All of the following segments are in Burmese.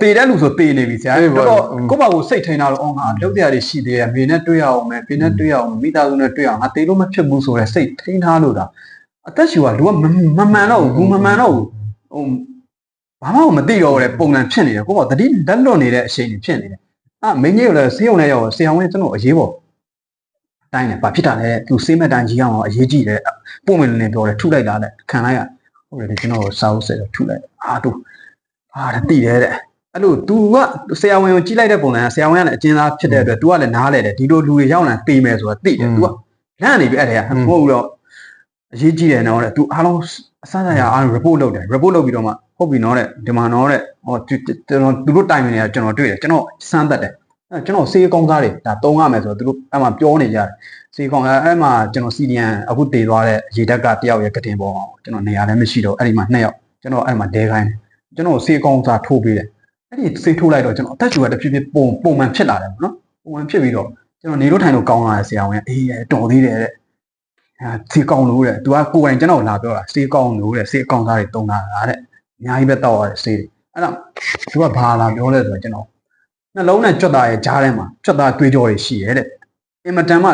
တေတဲ့လူဆိုတေနေပြီဆရာအေးပေါ့တော်တော်อืมကိုယ့်ဘာကိုစိတ်ထိန်တာတော့အော်ငါလုပ်တရားတွေရှိသေးတယ်မေနဲ့တွေ့ရအောင်မယ်ဖေနဲ့တွေ့ရအောင်မိသားစုနဲ့တွေ့ရအောင်ငါတေလို့မဖြစ်ဘူးဆိုရဲစိတ်ထိန်ထားလို့တာအသက်ရှူကလူကမမမှန်တော့ဘူးဘူးမမှန်တော့ဘူးဟိုဘာမှမသိတော့ဘူးလေပုံစံဖြစ်နေတယ်ကိုယ့်ဘာတတိလက်လွတ်နေတဲ့အချိန်တွေဖြစ်နေတယ်အာမင်းကြီးကလည်းစေးုံနဲ့ရောက်ဆရာဝန်ကကျွန်တော်အရေးပေါ်တိုင်းတယ်ဘာဖြစ်တာလဲသူစေးမဲ့တိုင်းကြီးအောင်အရေးကြီးတယ်ပုံမင်းလည်းပြောတယ်ထုလိုက်တာလေခံလိုက်ရဟုတ်တယ်ကျွန်တော်စာအုပ်ဆက်ထုလိုက်အာသူ ဟာတတိတယ်တဲ့အဲ့လို तू ကဆရာဝန်ကိုကြည့်လိုက်တဲ့ပုံစံကဆရာဝန်ကလည်းအကျဉ်းသားဖြစ်တဲ့အတွက် तू ကလည်းနားလဲတယ်ဒီလိုလူတွေရောက်လာတေးမယ်ဆိုတာသိတယ် तू ကလန့်နေပြီအဲ့ဒါကမဟုတ်ဘူးတော့အရေးကြီးတယ်နော်တဲ့ तू အားလုံးအစစရအားလုံး report လုပ်တယ် report လုပ်ပြီးတော့မှဟုတ်ပြီနော်တဲ့ဒီမှာနော်တဲ့ဟောကျွန်တော်သူတို့တိုင်နေတယ်ကျွန်တော်တွေ့တယ်ကျွန်တော်စမ်းသက်တယ်အဲ့ကျွန်တော်စေးကောင်းစားတွေဒါတုံးရမယ်ဆိုတော့သူတို့အဲ့မှာပြောနေကြတယ်စေးကောင်းအဲ့မှာကျွန်တော် CDN အခုတည်သွားတဲ့ရေတက်ကတယောက်ရဲ့ကတင်ပေါ်အောင်ကျွန်တော်နေရာလည်းမရှိတော့အဲ့ဒီမှာနှစ်ယောက်ကျွန်တော်အဲ့မှာဒဲခိုင်းတယ် ကျွန်တော်စေကောင်းစားထိုးပေးတယ်အဲ့ဒီစေထိုးလိုက်တော့ကျွန်တော်အသက်ရှူကတဖြည်းဖြည်းပုံပုံမှန်ဖြစ်လာတယ်ပေါ့နော်ပုံမှန်ဖြစ်ပြီးတော့ကျွန်တော်နေလို့ထိုင်လို့ကောင်းလာတဲ့ဆရာဝန်ကအေးတော်သေးတယ်တဲ့အဲစေကောင်းလို့တဲ့သူကကိုယ်တိုင်ကျွန်တော်လာပြောတာစေကောင်းလို့တဲ့စေအကောင်းစားတွေတုံးတာလားတဲ့အများကြီးပဲတောက်ရတဲ့စေတွေအဲ့တော့သူကဘာလာပြောလဲဆိုတော့ကျွန်တော်နှလုံးနဲ့ကြွက်သားရဲ့ကြားထဲမှာကြွက်သားတွေးကြောတွေရှိရဲတဲ့အင်မတန်မှ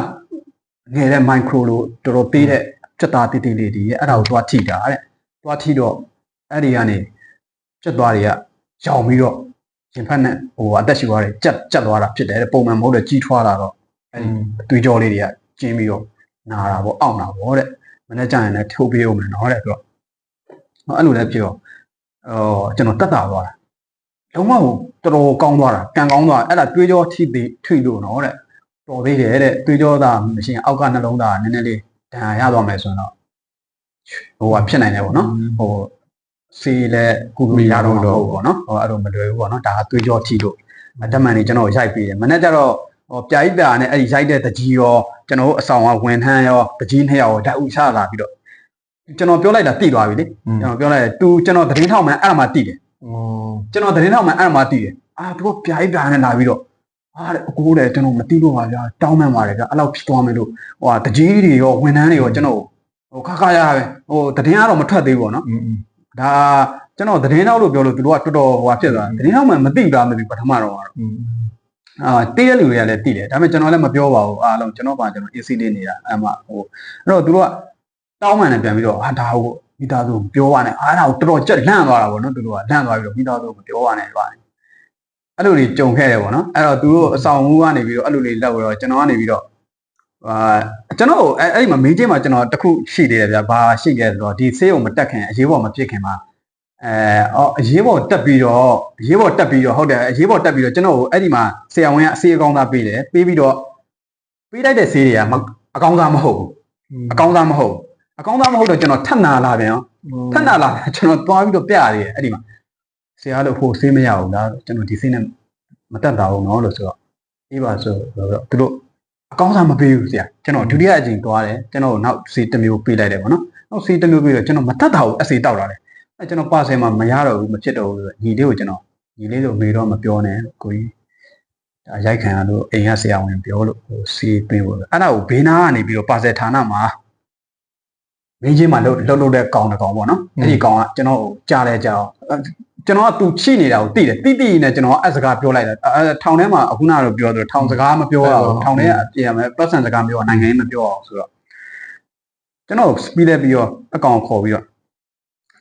ငယ်တဲ့ micro လို့တော်တော်သေးတဲ့ကြွက်သားတိတိလေးတွေရဲ့အဲ့ဒါကိုသွားထိတာတဲ့သွားထိတော့အဲ့ဒီကနေ ကျက်သွားတွေကရောင်ပြီးတော့ရင်ဖက်နဲ့ဟိုအသက်ရှူသွားတယ်ကြက်ကြက်သွားတာဖြစ်တယ်တဲ့ပုံမှန်မဟုတ်တဲ့ကြီးထွားလာတော့အဲဒီအသွေးကြောလေးတွေကကျင်းပြီးတော့နာတာပေါ့အောင့်တာပေါ့တဲ့မနေ့ကျရင်လည်းထုတ်ပေးအောင်မယ်နော်တဲ့သူကဟောအဲ့လိုလည်းဖြစ်တော့အော်ကျွန်တော်တက်တာသွားတာလုံးဝကိုတော်တော်ကောင်းသွားတာကံကောင်းသွားအဲ့ဒါသွေးကြောထိသေးထိလို့နော်တဲ့တော်သေးတယ်တဲ့သွေးကြောသားမရှင်အောက်ကနှလုံးသားနည်းနည်းလေးဒဏ်ရာရသွားမယ်ဆိုရင်တော့ဟိုကဖြစ်နိုင်တယ်ပေါ့နော်ဟို စီလဲကုလို့ရတော့မဟုတ်ဘူးပေါ့နော်ဟောအဲ့လိုမလွယ်ဘူးပေါ့နော်ဒါကသွေးကြောထိလို့ဓမ္မန်နေကျွန်တော်ရိုက်ပေးတယ်မနေ့ကျတော့ဟောပြာကြီးပြာနဲ့အဲ့ဒီရိုက်တဲ့တကြီးရောကျွန်တော်အဆောင်ကဝန်ထမ်းရောတကြီးနှစ်ယောက်ရောဓာတ်ဥချလာပြီးတော့ကျွန်တော်ပြောလိုက်တာတိသွားပြီလေကျွန်တော်ပြောလိုက်တယ် तू ကျွန်တော်သတင်းထောက်မှန်အဲ့မှာတိတယ်ကျွန်တော်သတင်းထောက်မှန်အဲ့မှာတိတယ်အာ तू ပြာကြီးပြာနဲ့လာပြီးတော့အာအကိုတဲ့ကျွန်တော်မတိလို့ပါဗျာတောင်းမှန်ပါတယ်ဗျာအဲ့လောက်ဖြစ်သွားမယ်လို့ဟိုဟာတကြီးတွေရောဝန်ထမ်းတွေရောကျွန်တော်ဟိုခါခါရပဲဟိုသတင်းကတော့မထွက်သေးဘူးပေါ့နော် ဒါကျွန်တော်သတင်းနောက်လို့ပြောလို့သူတို့ကတော်တော်ဟိုဟာဖြစ်သွားတယ်သတင်းနောက်မှမသိတာမသိဘူးပထမတော့ကတော့အာတေးတဲ့လူတွေကလည်းသိတယ်ဒါပေမဲ့ကျွန်တော်လည်းမပြောပါဘူးအားလုံးကျွန်တော်ပါကျွန်တော် AC လေးနေတာအဲ့မှာဟိုအဲ့တော့သူတို့ကတောင်းမှန်နဲ့ပြန်ပြီးတော့ဟာဒါဟိုမိသားစုပြောပါနဲ့အားဒါကိုတော်တော်ကြက်လန့်သွားတာပေါ့နော်သူတို့ကလန့်သွားပြီးတော့မိသားစုကိုပြောပါနဲ့ပြောပါနဲ့အဲ့လိုတွေကြုံခဲ့တယ်ပေါ့နော်အဲ့တော့သူတို့အဆောင်မှုကနေပြီးတော့အဲ့လိုလေးလောက်ပြီးတော့ကျွန်တော်ကနေပြီးတော့ အာကျွန်တော်အဲ့အဲ့ဒီမှာမင်းချင်းမှာကျွန်တော်တခုရှိသေးတယ်ဗျာဘာရှိခဲ့ဆိုတော့ဒီဆေးုံမတက်ခင်အရေးပေါ်မဖြစ်ခင်မှာအဲအော်အရေးပေါ်တက်ပြီးတော့အရေးပေါ်တက်ပြီးတော့ဟုတ်တယ်အရေးပေါ်တက်ပြီးတော့ကျွန်တော်ကိုအဲ့ဒီမှာဆရာဝန်ကအစေးအကောင်းသားပေးတယ်ပေးပြီးတော့ပေးလိုက်တဲ့ဆေးတွေကမအကောင်းသားမဟုတ်ဘူးအကောင်းသားမဟုတ်ဘူးအကောင်းသားမဟုတ်တော့ကျွန်တော်ထပ်နာလာပြန်ရောထပ်နာလာပြန်ကျွန်တော်သွားပြီးတော့ပြရတယ်အဲ့ဒီမှာဆရာလို့ဟိုဆေးမရဘူးလားကျွန်တော်ဒီဆေးနဲ့မတက်တာဘူးနော်လို့ဆိုတော့အေးပါဆိုတော့သူတို့ အကောင်းစားမပေးဘူးဆရာကျွန်တော်ဒုတိယအကြိမ်သွားတယ်ကျွန်တော်နောက်ဆေးတစ်မျိုးပေးလိုက်တယ်ပေါ့နော်နောက်ဆေးတစ်မျိုးပေးတော့ကျွန်တော်မတက်တာဘူးအစေတောက်လာတယ်အဲကျွန်တော်ပါဆယ်မှာမရတော့ဘူးမဖြစ်တော့ဘူးဆိုညီလေးကိုကျွန်တော်ညီလေးကိုမေတော့မပြောနဲ့ကိုကြီးဒါရိုက်ခံရလို့အိမ်ကဆရာဝန်ပြောလို့ဟိုစီးပေးဖို့အဲ့ဒါကိုဘေးနားကနေပြီးတော့ပါဆယ်ဌာနမှာမင်းချင်းမှာလှုပ်လှုပ်လှုပ်တဲ့ကောင်တစ်ကောင်ပေါ့နော်အဲ့ဒီကောင်ကကျွန်တော်ကိုကြားလဲကြားအောင် ကျွန်တော်ကသူချိနေတာကိုသိတယ်တိတိနဲ့ကျွန်တော်အစကားပြောလိုက်တာအဲထောင်ထဲမှာအခုနကတော့ပြောတယ်ထောင်စကားမပြောရဘူးထောင်ထဲကအပြင်ရမယ်ပတ်စံစကားပြောနိုင်ငံရေးမပြောအောင်ဆိုတော့ကျွန်တော်ပြီးလဲပြီးတော့အကောင်ခေါ်ပြီးတော့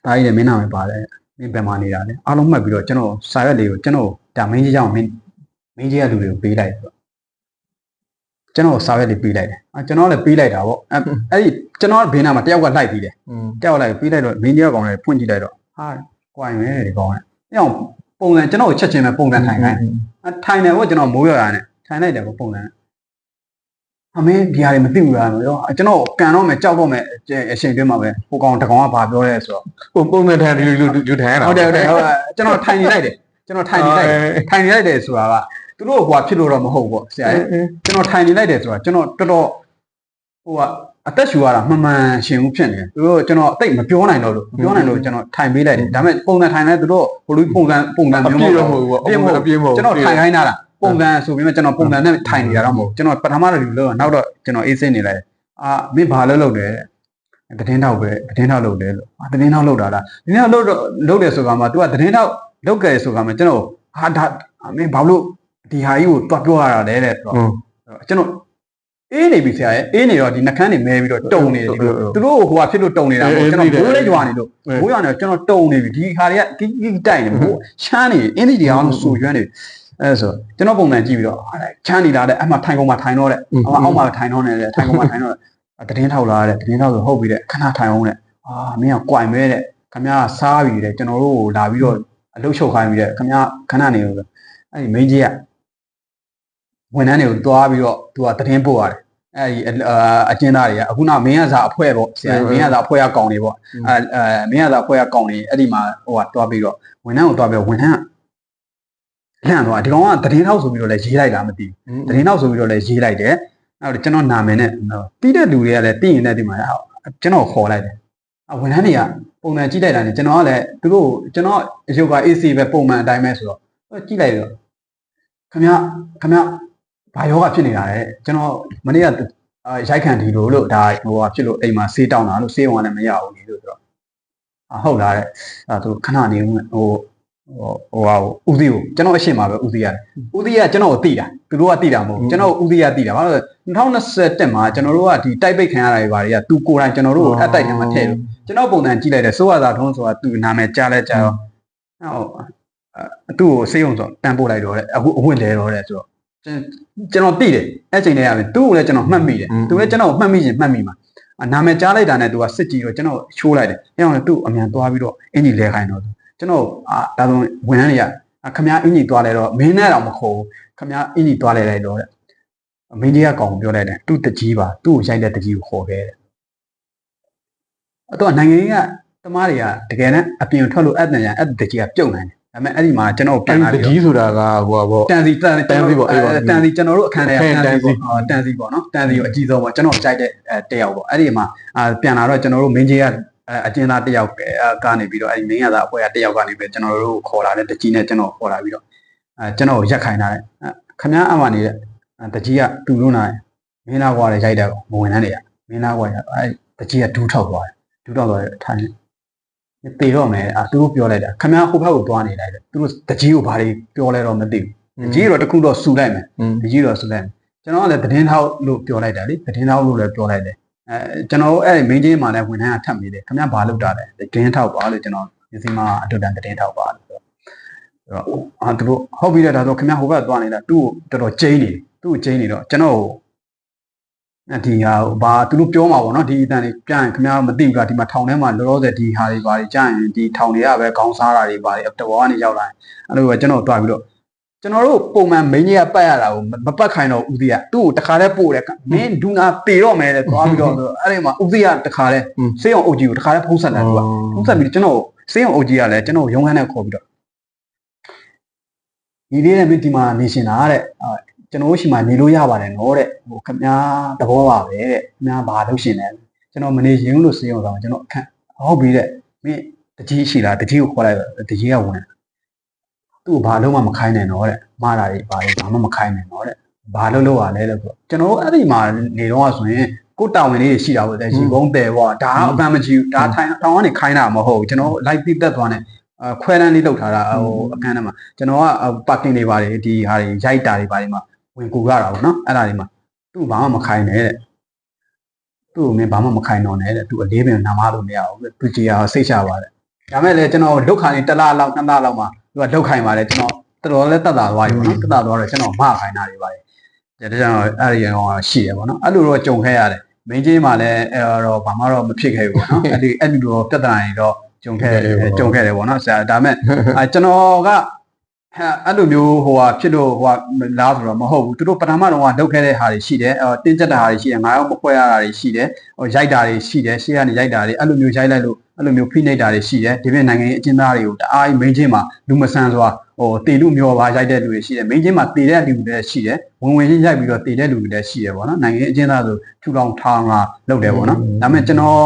ဒါကြီးလည်းမင်းနာမည်ပါတယ်မင်းဘယ်မှာနေတာလဲအားလုံးမှတ်ပြီးတော့ကျွန်တော်စာရွက်လေးကိုကျွန်တော်ဒါမင်းကြီးကြောင့်မင်းမင်းကြီးကလူတွေကိုပေးလိုက်ဆိုတော့ကျွန်တော်စာရွက်လေးပေးလိုက်တယ်အဲကျွန်တော်လည်းပေးလိုက်တာပေါ့အဲအဲ့ဒီကျွန်တော်ဘေးနားမှာတယောက်ကလိုက်ပြီးတယ်တယောက်လိုက်ပေးလိုက်တော့မင်းကြီးကကောင်လည်းဖွင့်ကြည့်လိုက်တော့ဟာ ကွာရင်ပဲဒီကောင်ကအဲအောင်ပုံစံကျွန်တော်ချက်ချင်းပဲပုံစံထိုင်ခိုင်းအဲထိုင်တယ်ပေါ့ကျွန်တော်မိုးရရနဲ့ထိုင်လိုက်တယ်ပေါ့ပုံစံအမင်းဒီဟာတွေမသိဘူးလားရောကျွန်တော်ကန်တော့မယ်ကြောက်တော့မယ်အချိန်တွင်းမှာပဲဟိုကောင်တကောင်ကဘာပြောလဲဆိုတော့ပုံပုံနဲ့ထိုင်လူလူလူထိုင်ရတာဟုတ်တယ်ဟုတ်တယ်ဟုတ်တယ်ကျွန်တော်ထိုင်နေလိုက်တယ်ကျွန်တော်ထိုင်နေလိုက်တယ်ထိုင်နေလိုက်တယ်ဆိုတာကသူတို့ဟိုကဖြစ်လို့တော့မဟုတ်ဘူးပေါ့ဆရာကြီးကျွန်တော်ထိုင်နေလိုက်တယ်ဆိုတာကျွန်တော်တော်တော်ဟိုက အသက်ရှူရတာမှန်မှန်ရှင်ဦးဖြစ်နေတယ်သူတို့ကျွန်တော်အသိမပြောနိုင်တော့လို့မပြောနိုင်လို့ကျွန်တော်ထိုင်ပေးလိုက်တယ်ဒါပေမဲ့ပုံစံထိုင်လိုက်သူတို့ဟိုလူပုံစံပုံစံ အ မျိုး ပြည့် မ တော့ ဟုတ် မ ဘူး ဟုတ်ဘူးအပြည့်မဟုတ် ကျွန်တော်ထိုင်ခိုင်းတာလားပုံစံဆိုပြီးမှကျွန်တော်ပုံစံနဲ့ထိုင်နေတာတော့မဟုတ်ကျွန်တော်ပထမတော့လူလို့နောက်တော့ကျွန်တော်အေးစိတ်နေလိုက်အာမင်းဘာလို့လုပ်လဲတည်င်းတော့ပဲတည်င်းတော့လုပ်တယ်လို့အာတည်င်းတော့လုပ်တာလားတည်င်းတော့လုပ်တော့လုပ်တယ်ဆိုကမှ तू ကတည်င်းတော့ လောက်ကဲဆိုကမှကျွန်တော်ဟာဒါအမင်းဘာလို့ဒီဟာကြီးကိုတွားပြောရတာလဲတဲ့ဆိုတော့ อืม ကျွန်တော် အေးနေပြီဆရာရဲ့အေးနေတော့ဒီနှကန်းတွေမဲပြီးတော့တုံနေတယ်ဒီလိုဟုတ်ဟုတ်သူတို့ဟိုဟာဖြစ်လို့တုံနေတာပေါ့အေးကျွန်တော်အေးဘိုးလေးကြွားနေလို့အေးဘိုးရနေတော့ကျွန်တော်တုံနေပြီဒီခါတွေကကိကိတိုက်နေဘိုးချမ်းနေအင်းဒီဒီအောင်ဆူရွမ်းနေအဲဆိုကျွန်တော်ပုံစံကြည့်ပြီးတော့ဟာချမ်းနေတာတဲ့အမှထိုင်ကုန်မှာထိုင်တော့တဲ့အောက်မှာထိုင်တော့နေတယ်ထိုင်ကုန်မှာထိုင်တော့တတင်းထောက်လာတဲ့တတင်းထောက်ဆိုဟုတ်ပြီတဲ့ခဏထိုင်အောင်တဲ့အာမင်းကကြွိုင်မဲတဲ့ခမရစားပြီတဲ့ကျွန်တော်တို့လာပြီးတော့အလုတ်ချုပ်ခိုင်းပြီတဲ့ခမရခဏနေလို့အဲ့ဒီမင်းကြီးက ဝန်ထမ်းတွေကိုတွားပြီးတော့သူကသတင်းပို့ရတယ်အဲ့ဒီအကျဉ်းသားတွေကအခုနောက်မင်းရစာအဖွဲ့ပေါ့ဆရာမင်းရစာအဖွဲ့ကကောင်းနေပေါ့အဲအဲမင်းရစာအဖွဲ့ကကောင်းနေအဲ့ဒီမှာဟိုကတွားပြီးတော့ဝန်ထမ်းကိုတွားပြီးတော့ဝန်ထမ်းကလန့်သွားဒီကောင်ကသတင်းထောက်ဆိုပြီးတော့လည်းရေးလိုက်တာမသိဘူးသတင်းထောက်ဆိုပြီးတော့လည်းရေးလိုက်တယ်အဲ့တော့ကျွန်တော်နာမည်နဲ့တီးတဲ့လူတွေကလည်းတီးရင်လည်းဒီမှာကျွန်တော်ခေါ်လိုက်တယ်အဝန်ထမ်းတွေကပုံမှန်ကြည့်လိုက်တာနဲ့ကျွန်တော်ကလည်းသူတို့ကျွန်တော်အယုတ်က AC ပဲပုံမှန်အတိုင်းပဲဆိုတော့ကြည့်လိုက်တော့ခမခမ ဘာယောဂဖြစ်နေတာလဲကျွန်တော်မနေ့ကအာရိုက်ခံဒီလိုလို့ဒါဟိုဟာဖြစ်လို့အိမ်မှာဆေးတောင်းတာလို့ဆေးဝင်လည်းမရဘူးလေလို့ဆိုတော့အာဟုတ်လားတဲ့အဲသူခဏနေဦးမယ်ဟိုဟိုဟိုဟာဦးစီးကိုကျွန်တော်အရှင်းမှာပဲဦးစီးရတယ်ဦးစီးကကျွန်တော်ကိုတိတာသူတို့ကတိတာမဟုတ်ဘူးကျွန်တော်ဦးစီးကတိတာဘာလို့လဲ2021မှာကျွန်တော်တို့ကဒီတိုက်ပိတ်ခံရတာတွေဘာတွေကသူကိုယ်တိုင်ကျွန်တော်တို့ကိုအတိုက်ထဲမှာထည့်လို့ကျွန်တော်ပုံစံကြည့်လိုက်တယ်စိုးရသာထုံးဆိုတာသူနာမည်ကြားလဲကြားတော့ဟိုအသူ့ကိုစေးုံဆိုတန်ပို့လိုက်တော့တဲ့အခုအဝင့်လဲတော့တဲ့ဆိုတော့ ကျွန်တော်သိတယ်အဲ့ချိန်တည်းကပဲသူ့ကိုလည်းကျွန်တော်မှတ်မိတယ်သူလည်းကျွန်တော်မှတ်မိရင်မှတ်မိမှာအနာမည်ကြားလိုက်တာနဲ့သူကစစ်ကြည့်တော့ကျွန်တော်ချိုးလိုက်တယ်အဲ့အောင်လည်းသူ့အမြန်သွားပြီးတော့အင်ကြီးလဲခိုင်းတော့ကျွန်တော်အာဒါဆိုဝန်ထမ်းတွေကခမ ्या အင်ကြီးသွားလဲတော့မင်းနဲ့တော့မခေါ်ဘူးခမ ्या အင်ကြီးသွားလဲလိုက်တော့တဲ့မင်းကြီးကကောင်ပြောလိုက်တယ်သူ့တကြီးပါသူ့ကိုရိုက်တဲ့တကြီးကိုခေါ်ခဲ့တယ်အဲ့တော့နိုင်ငံကြီးကတမားတွေကတကယ်နဲ့အပြင်ထွက်လို့အဲ့တန်ရအဲ့တကြီးကပြုတ်နိုင်တယ် ဒါပေမဲ့အဲ့ဒီမှာကျွန်တော်ပြန်လာအဲ့ပြီးဒီဆိုတာကဟိုပါပေါ့တန်စီတန်တန်စီပေါ့အဲ့ပါတန်စီကျွန်တော်တို့အခန်းထဲကအခန်းတန်စီတန်စီပေါ့အော်တန်စီပေါ့နော်တန်စီကိုအကြီးဆုံးပေါ့ကျွန်တော်ကြိုက်တဲ့အဲတယောက်ပေါ့အဲ့ဒီမှာအာပြန်လာတော့ကျွန်တော်တို့မင်းကြီးကအဲအကျဉ်းသားတယောက်ပဲအဲကနေပြီးတော့အဲ့ဒီမင်းရသားအဖွဲ့ကတယောက်ကနေပြီးကျွန်တော်တို့ကိုခေါ်လာတဲ့တကြီးနဲ့ကျွန်တော်ခေါ်လာပြီးတော့အဲကျွန်တော်ကိုရက်ခိုင်းလာတယ်အဲခမ ्या အမှနေတဲ့အဲတကြီးကတူလို့နာမင်းသားကွာလည်းရိုက်တယ်မဝင်နှန်းတွေကမင်းသားကွာအဲတကြီးကဒူးထောက်သွားတယ်ဒူးထောက်သွားတယ်ထိုင် တေတော့မယ်အာသူတို့ပြောလိုက်တာခမ ्या ဟိုဘက်ကိုသွားနေလိုက်တယ်သူတို့တကြီးကိုဘာတွေပြောလဲတော့မသိဘူး တကြီးတော့တခုတော့စူလိုက်မယ် อืม တကြီးတော့စူလိုက်မယ်ကျွန်တော်ကလည်းသတင်းထောက်လို့ပြောလိုက်တာလေသတင်းထောက်လို့လည်းပြောလိုက်တယ်အဲကျွန်တော်အဲ့မင်းချင်းမှာလည်းဝန်ထမ်းကထပ်မိတယ်ခင်ဗျားဘာလုပ်တာလဲသတင်းထောက်ပါလို့ကျွန်တော်ဒီစီမှာအတူတန်သတင်းထောက်ပါလို့ဆိုတော့အဲ့တော့အာသူတို့ဟုတ်ပြီလေဒါဆိုခင်ဗျားဟိုဘက်သွားနေတာသူ့ကိုတော်တော်ကျိန်းနေသူ့ကိုကျိန်းနေတော့ကျွန်တော်ကိုအဲ ဒီဟာဘာသူတို့ပြောမှာပေါ့နော်ဒီအတန်တွေပြန်ခင်ဗျားမသိဘူးလားဒီမှာထောင်ထဲမှာလောလောဆယ်ဒီဟာတွေဘာတွေကြာရင်ဒီထောင်တွေကပဲခေါင်းစားတာတွေဘာတွေတဘောကနေရောက်လာရင်အဲ့လိုပဲကျွန်တော်တွားပြီးတော့ကျွန်တော်တို့ပုံမှန်မင်းကြီးကပတ်ရတာကိုမပတ်ခိုင်းတော့ဦးစီးကသူ့ကိုတခါတည်းပို့တယ်မင်းဒူနာပေတော့မယ်တဲ့သွားပြီးတော့ဆိုအဲ့ဒီမှာဦးစီးကတခါတည်းစေးအောင်အုပ်ကြီးကိုတခါတည်းဖုံးဆက်တယ်သူကဖုံးဆက်ပြီးကျွန်တော်စေးအောင်အုပ်ကြီးကလည်းကျွန်တော်ရုံးခန်းနဲ့ခေါ်ပြီးတော့ဒီလေးနဲ့မင်းဒီမှာနေရှင်တာတဲ့အာ ကျွန်တော်ရှိမှနေလို့ရပါတယ်နော်တဲ့ဟိုခမားသဘောပါပဲတဲ့ခမားဘာလုပ်ရှင်လဲကျွန်တော်မနေရင်လို့စေးအောင်ဆိုကျွန်တော်အခန့်ဟုတ်ပြီတဲ့မင်းတကြီးရှိလားတကြီးကိုခေါ်လိုက်တော့တကြီးကဝင်သူ့ကိုဘာလို့မှမခိုင်းနိုင်တော့တဲ့မှားတာတွေဘာတွေဘာမှမခိုင်းနိုင်တော့တဲ့ဘာလို့လို့ ਆ လဲလို့ဆိုကျွန်တော်တို့အဲ့ဒီမှာနေတော့ဆိုရင်ကိုတာဝန်လေးရှိတာပေါ့တဲ့ရီကုန်းတယ်ပေါ့ဒါအပန်းမကြည့်ဘူးဒါထိုင်တောင်းကနေခိုင်းတာမဟုတ်ဘူးကျွန်တော်လိုက်ပြီးတက်သွားနေအခွဲတန်းလေးလောက်ထားတာဟိုအခန်းထဲမှာကျွန်တော်ကပါကင်တွေပါတယ်ဒီဟာတွေရိုက်တာတွေပါတယ်မှာ ဝင်ကူရတာပေါ့နော်အဲ့ဒါတွေမှာသူ့ဘာမှမခိုင်းနဲ့တဲ့သူ့ကိုမင်းဘာမှမခိုင်းတော့နဲ့တဲ့သူအလေးပင်နာမလို့မရဘူးတဲ့သူကြည်ရစိတ်ချပါတယ်ဒါမဲ့လေကျွန်တော်လုတ်ခါနေတစ်လားလောက်နှစ်လားလောက်မှာသူကလောက်ခိုင်းပါတယ်ကျွန်တော်တော်တော်လေးတက်တာသွားပြီပေါ့နော်တက်တာသွားတော့ကျွန်တော်မခိုင်းတာတွေပါတယ်ဒါကြောင့်အဲ့ဒီရောရှိတယ်ပေါ့နော်အဲ့လိုတော့ကြုံခဲ့ရတယ်မင်းကြီးမှလည်းအဲ့တော့ဘာမှတော့မဖြစ်ခဲ့ဘူးပေါ့နော်အဲ့ဒီအဲ့ဒီလိုပြဿနာတွေတော့ကြုံခဲ့ကြုံခဲ့တယ်ပေါ့နော်ဆရာဒါမဲ့အဲကျွန်တော်က အဲ့လိုမျိုးဟိုဟာဖြစ်လို့ဟိုဟာလားဆိုတော့မဟုတ်ဘူးသူတို့ပထမတော့ကလောက်ခဲ့တဲ့ဟာတွေရှိတယ်အဲတင်းကျပ်တဲ့ဟာတွေရှိတယ်ငါရောမခွဲရတာတွေရှိတယ်ဟိုရိုက်တာတွေရှိတယ်ရှေ့ကနေရိုက်တာတွေအဲ့လိုမျိုးရိုက်လိုက်လို့အဲ့လိုမျိုးဖိနှိပ်တာတွေရှိတယ်ဒီပြင်နိုင်ငံရေးအကျဉ်းသားတွေကိုတအားကြီးမင်းချင်းမှာလူမဆန်စွာဟိုတေလူမျိုးပါရိုက်တဲ့လူတွေရှိတယ်မင်းချင်းမှာတေတဲ့လူတွေလည်းရှိတယ်ဝင်ဝင်ချင်းရိုက်ပြီးတော့တေတဲ့လူတွေလည်းရှိတယ်ပေါ့နော်နိုင်ငံရေးအကျဉ်းသားဆိုထူထောင်ထောင်လာလုပ်တယ်ပေါ့နော်ဒါပေမဲ့ကျွန်တော်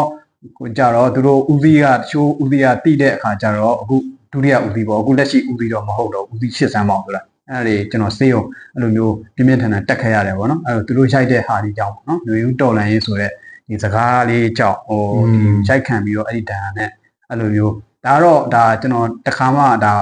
ကိုကြတော့သူတို့ဦးစီးကတချို့ဦးစီးကတိတဲ့အခါကျတော့အခု ဒုတိယဦးစီးပေါ့အခုလက်ရှိဦးစီးတော့မဟုတ်တော့ဦးစီးရှစ်ဆန်းပါဘူးလားအဲ့ဒါတွေကျွန်တော်စေးအောင်အဲ့လိုမျိုးပြင်းပြင်းထန်ထန်တက်ခဲ့ရတယ်ပေါ့နော်အဲ့တော့သူတို့ရိုက်တဲ့ဟာတွေကြောင့်ပေါ့နော်လူယူတော်လန်ရေးဆိုတဲ့ဒီစကားလေးကြောင့်ဟိုဒီရိုက်ခံပြီးတော့အဲ့ဒီဒဏ်နဲ့အဲ့လိုမျိုးဒါတော့ဒါကျွန်တော်တခါမှဒါ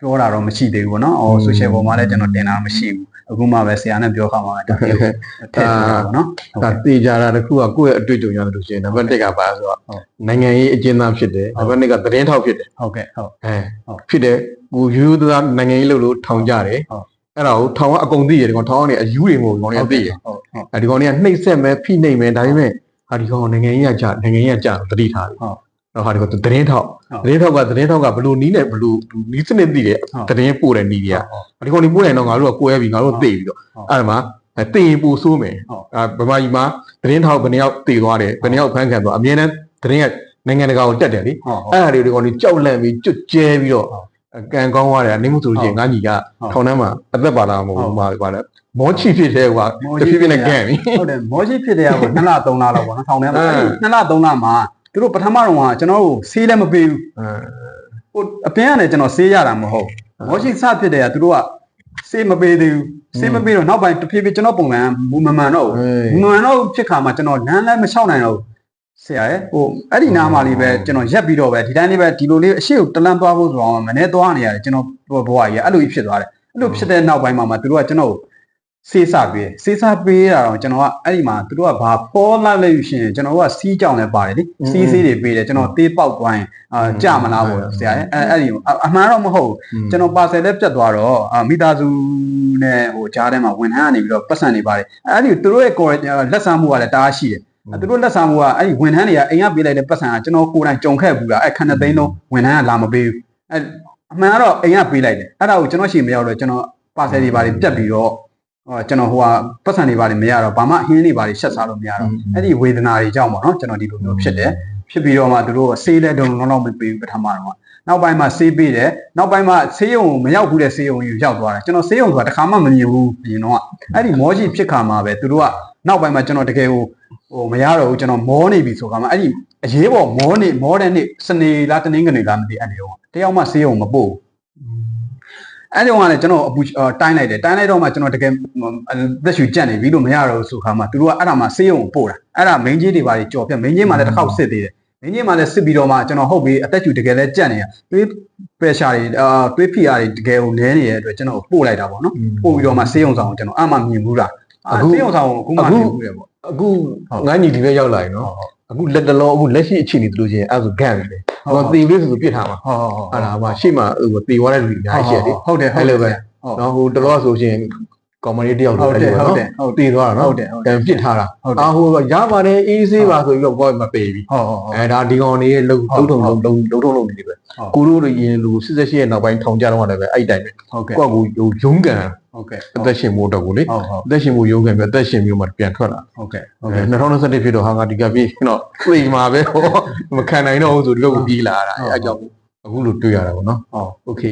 ပြောတာတော့မရှိသေးဘူးပေါ့နော်အော် social ပေါ်မှာလည်းကျွန်တော်တင်တာမရှိဘူး အခုမှပဲဆရာနဲ့ပြောခါမှာဒါမျိုးထည့်ထားတာပေါ့နော်ဟုတ်ဒါကဲ့တေချာတာတစ်ခုကကိုယ့်ရဲ့အတွေ့အကြုံရတယ်လို့ရှိရင်နံပါတ်1ကပါဆိုတော့ဟုတ်နိုင်ငံရေးအကျဉ်းသားဖြစ်တယ်ဟုတ်နံပါတ်2ကသတင်းထောက်ဖြစ်တယ်ဟုတ်ကဲ့ဟုတ်အဲဟုတ်ဖြစ်တယ်ကိုရိုးရိုးသားသားနိုင်ငံရေးလုပ်လို့ထောင်ကြတယ်ဟုတ်အဲ့ဒါကိုထောင်ကအကုန်သိရတယ်ဒီကောင်ထောင်ကနေအယူတွေမဟုတ်ဘူးဒီကောင်တွေကသိတယ်ဟုတ်ဟုတ်အဲဒီကောင်တွေကနှိပ်စက်မယ်ဖိနှိပ်မယ်ဒါပေမဲ့ဟာဒီကောင်ကနိုင်ငံရေးကကြာနိုင်ငံရေးကကြာတတိထားတယ်ဟုတ်တော့ ဟာဒီကောင်သတင်းထောက်ဟုတ်သတင်းထောက်ကသတင်းထောက်ကဘလို့နီးနဲ့ဘလို့နီးစနစ်သိတယ်ဟုတ်သတင်းပို့တဲ့နီးတွေကဒီကောင်ဒီပို့နေတော့ငါတို့ကကိုယ်ရပြီငါတို့သိပြီးတော့ဟုတ်အဲ့ဒါမှာအဲသိရင်ပို့ဆိုးမယ်ဟုတ်အဲဗမာပြည်မှာသတင်းထောက်ဘယ်နှယောက်သိသွားတယ်ဘယ်နှယောက်ဖမ်းခံသွားအမြဲတမ်းသတင်းကနိုင်ငံတကာကိုတက်တယ်လေဟုတ်အဲ့ဒါတွေဒီကောင်ဒီကြောက်လန့်ပြီးကျွတ်ကျဲပြီးတော့ဟုတ်ကန်ကောင်းသွားတယ်နေမှုဆိုလို့ရှိရင်ငါညီကဟုတ်ထောင်ထဲမှာအသက်ပါလာမှာမဟုတ်ဟုတ်ဘူးမှာပါလေမောချီဖြစ်တဲ့ကွာမောတချီဖြည်းဖြည်းနဲ့ကန်ပြီဟုတ်တယ်မောကြီးဖြစ်တဲ့က2လ3လလောက်ပေါ့နော်ထောင်ထဲမှာအဲအဲ့2လ3လမှာ သူတို့ပထမတော့ကကျွန်တော်တို့ဆေးလည်းမပေးဘူးအဲဟိုအပြင်ကနေကျွန်တော်ဆေးရတာမဟုတ်ဘူးမောကြီးစဖြစ်တဲ့ကသူတို့ကဆေးမပေးသေးဘူးဆေးမပေးတော့နောက်ပိုင်းတဖြည်းဖြည်းကျွန်တော်ပုံစံမူမမှန်တော့ဘူးမူမမှန်တော့ဖြစ်ခါမှာကျွန်တော်လမ်းလည်းမလျှောက်နိုင်တော့ဘူးဆရာရဲ့ဟိုအဲ့ဒီနားမှာလေးပဲကျွန်တော်ရက်ပြီးတော့ပဲဒီတိုင်းလေးပဲဒီလိုလေးအရှိကိုတလန်းသွားဖို့ဆိုတော့မနေ့သွားနေရတယ်ကျွန်တော်ဘဝကြီးအဲ့လိုကြီးဖြစ်သွားတယ်အဲ့လိုဖြစ်တဲ့နောက်ပိုင်းမှာမှသူတို့ကကျွန်တော်ကို စေးစပေးတယ်စေးစပေးတာတော့ကျွန်တော်ကအဲ့ဒီမှာသူတို့ကဘာပေါ်လာလဲယူရှင်ကျွန်တော်ကစီးကြောင်လည်းပါတယ်လေစီးစေးတွေပေးတယ်ကျွန်တော်သေးပေါက်သွားရင်အာကြမလားပေါ့ဆရာရဲ့အဲ့အဲ့ဒီအအမှန်တော့မဟုတ်ဘူးကျွန်တော်ပါဆယ်လည်းပြတ်သွားတော့အာမိသားစုနဲ့ဟိုကြားထဲမှာဝန်ထမ်းကနေပြီးတော့ပတ်စံနေပါတယ်အဲ့ဒီသူတို့ရဲ့ core လက်ဆောင်မှုကလည်းတအားရှိတယ်သူတို့လက်ဆောင်မှုကအဲ့ဒီဝန်ထမ်းတွေကအိမ်ကပေးလိုက်တဲ့ပတ်စံကကျွန်တော်ကိုယ်တိုင်ကြုံခဲ့ဘူးလားအဲ့ခဏသိန်းလုံးဝန်ထမ်းကလာမပေးဘူးအဲ့အမှန်ကတော့အိမ်ကပေးလိုက်တယ်အဲ့ဒါကိုကျွန်တော်ရှိမရောက်တော့ကျွန်တော်ပါဆယ်တွေပါတယ်ပြတ်ပြီးတော့ဟော ကျွန်တော်ဟိုကပတ်စံတွေပါလေမရတော့ဘာမှအဟင်းတွေပါလေရှက်စားလို့မရတော့အဲ့ဒီဝေဒနာတွေကြောင့်ပေါ့နော်ကျွန်တော်ဒီလိုမျိုးဖြစ်တယ်ဖြစ်ပြီးတော့မှသူတို့ကဆေးလက်တုံလုံးလုံးမပေးဘူးပထမတော့နောက်ပိုင်းမှာဆေးပေးတယ်နောက်ပိုင်းမှာဆေးရုံမရောက်ဘူးတဲ့ဆေးရုံကြီးရောက်သွားတယ်ကျွန်တော်ဆေးရုံဆိုတာတစ်ခါမှမမြင်ဘူးပြင်တော့အဲ့ဒီမောကြီးဖြစ်ခါမှာပဲသူတို့ကနောက်ပိုင်းမှာကျွန်တော်တကယ်ဟိုဟိုမရတော့ဘူးကျွန်တော်မောနေပြီဆိုခါမှာအဲ့ဒီအရေးပေါ်မောနေမောတဲ့နေ့စနေလားတနင်္ဂနွေလားမသိအဲ့ဒီတော့တယောက်မှဆေးရုံမပို့ဘူး အဲ့ဒီတော့ကလည်းကျွန်တော်အပူအော်တိုင်းလိုက်တယ်တိုင်းလိုက်တော့မှကျွန်တော်တကယ်သက်ရှူကြက်နေပြီလို့မရတော့ဘူးဆိုခါမှသူတို့ကအဲ့ဒါမှဆေးရုံကိုပို့တာအဲ့ဒါမင်းကြီးတွေပါကြော်ပြမင်းကြီးမှလည်းတစ်ခေါက်စစ်သေးတယ်မင်းကြီးမှလည်းစစ်ပြီးတော့မှကျွန်တော်ဟုတ်ပြီအသက်ရှူတကယ်လည်းကြက်နေရသွေး pressure တွေအာသွေးဖိအားတွေတကယ်ကိုနည်းနေတဲ့အတွက်ကျွန်တော်ပို့လိုက်တာပေါ့နော်ပို့ပြီးတော့မှဆေးရုံဆောင်ကိုကျွန်တော်အမှမြင်ဘူးလားအခုဆေးရုံဆောင်ကိုအခုမှမြင်ဘူးလေပေါ့အခုငါညီဒီပဲရောက်လာရင်နော်အခုလက်တလုံးအခုလက်ရှိအခြေအနေတို့ချင်းအဲ့ဒါဆိုဂန့်ပြီ လေဟောတီလေးဆိုပြစ်ထားမှာဟုတ်ဟုတ်ဟုတ်အဲ့ဒါမှရှေ့မှာဟိုတေသွားတဲ့လူတွေအများကြီးရှိတယ်လေဟုတ်တယ်ဟုတ်အဲ့တယ်လိုပဲဟုတ်နော်ဟိုတလောဆိုရှင်ကော်မတီတယောက်ဟုတ်တယ်အဲ့လိုဟုတ်ပဲတယ်ဟုတ်တေသွားတာနော်ဟုတ်တယ်ဟုတ်တယ်တန်ပြစ်ထားတာဟုတ်တယ်အာဟိုရပါတယ်အေးဆေးပါဆိုပြီးတော့ဘောမပေပြီဟုတ်ဟုတ်ဟုတ်အဲဒါဒီကောင်လေးလုံဟုတ်လုံထုံလုံလုံလုံထုံလုံနေတယ်ပဲဟုတ်ကိုတို့တွေရင်လူ88ရဲ့နောက်ပိုင်းထောင်ကြတော့လည်းပဲအဲ့ဒီတိုင်းပဲဟုတ်ကဲ့ကိုကကိုဟိုရုံးကန် ဟုတ်ကဲ့ အသက်ရှင်ဖို့တော့ကိုလေ ဟုတ်ဟုတ် အသက်ရှင်ဖို့ရုံးကန်ပြီးအသက်ရှင်မျိုးမှပြန်ထွက်လာ ဟုတ်ကဲ့ ဟုတ်ကဲ့2021ဖြစ်တော့ဟာငါဒီကပြေးတော့သိမှာပဲဟောမခံနိုင်တော့ဘူးဆိုဒီလိုကိုပြေးလာတာအဲအကြောင်းအခုလိုတွေ့ရတာပေါ့နော် ဟုတ် โอเค